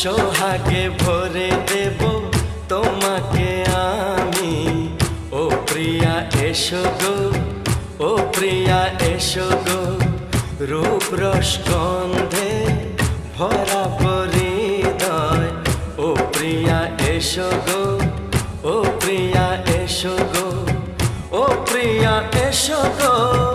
সোহাগে ভরে দেব তোমাকে আমি। ও প্রিয়া, এসো গো, ও প্রিয়া, এসো গো। রূপ রসগন্ধে ভরা পরিদয়। ও প্রিয়া, এসো গো, ও প্রিয়া, এসো গো। ও প্রিয়া, এসো গো।